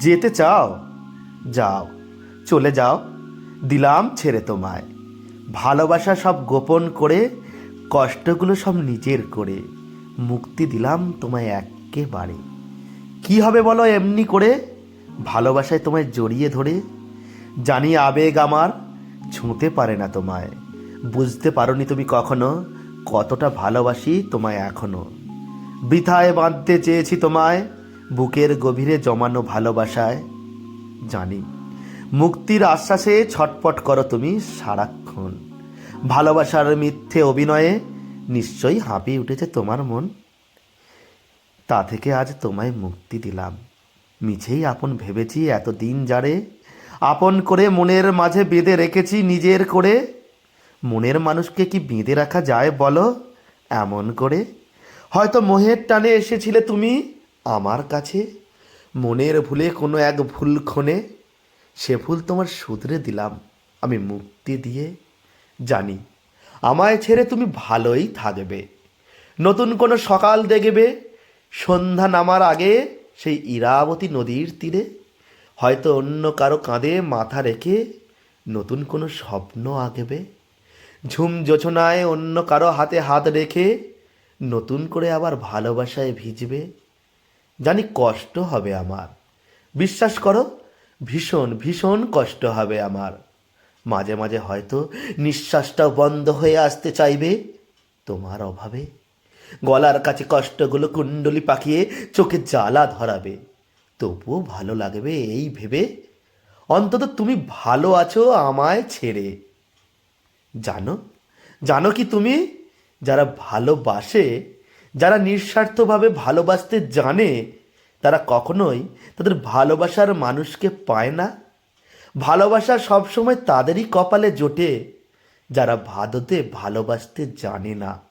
যেতে চাও? যাও, চলে যাও, দিলাম ছেড়ে তোমায়। ভালোবাসা সব গোপন করে, কষ্টগুলো সব নিজের করে। মুক্তি দিলাম তোমায় একেবারে কি হবে বলো এমনি করে? ভালোবাসায় তোমায় জড়িয়ে ধরে। জানি আবেগ আমার ছুঁতে পারে না তোমায়। বুঝতে পারোনি তুমি কখনো কতটা ভালোবাসি তোমায় এখনও। বৃথায় বাঁধতে চেয়েছি তোমায়। বুকের গভীরে জমানো ভালোবাসায় জানি। মুক্তির আশ্বাসে ছটপট করো তুমি সারাক্ষণ। ভালোবাসার মিথ্যে অভিনয়ে নিশ্চয়ই হাঁপিয়ে উঠেছে তোমার মন। তা থেকে আজ তোমায় মুক্তি দিলাম। মিছেই আপন ভেবেছি, এতদিন যারে আপন করে মনের মাঝে বেঁধে রেখেছি নিজের করে। মনের মানুষকে কি বেঁধে রাখা যায় বলো? এমন করে। হয়তো মোহের টানে এসেছিলে তুমি। আমার কাছে? মনের ভুলে কোনো এক ভুল ক্ষণে সে ভুল তোমার শুধরে দিলাম। আমি মুক্তি দিয়ে জানি, আমায় ছেড়ে তুমি ভালোই থাকবে। নতুন কোনো সকাল দেখবে, সন্ধ্যা নামার আগে সেই ইরাবতী নদীর তীরে। হয়তো অন্য কারও কাঁধে মাথা রেখে নতুন কোনো স্বপ্ন আঁকবে। ঝুম যোছনায় অন্য কারও হাতে হাত রেখে নতুন করে আবার ভালোবাসায় ভিজবে। জানি কষ্ট হবে আমার। বিশ্বাস করো, ভীষণ ভীষণ কষ্ট হবে আমার। মাঝে মাঝে হয়তো নিঃশ্বাসটাও বন্ধ হয়ে আসতে চাইবে তোমার অভাবে। গলার কাছে কষ্টগুলো কুণ্ডলি পাকিয়ে চোখে জ্বালা ধরাবে। তবুও ভালো লাগবে এই ভেবে। অন্তত তুমি ভালো আছো আমায় ছেড়ে। জানো জানো কি তুমি? যারা ভালোবাসে যারা নিঃস্বার্থভাবে ভালোবাসতে জানে, তারা কখনোই তাদের ভালোবাসার মানুষকে পায় না। ভালোবাসা সবসময় তাদেরই কপালে জোটে, যারা ভাদতে ভালোবাসতে জানে না।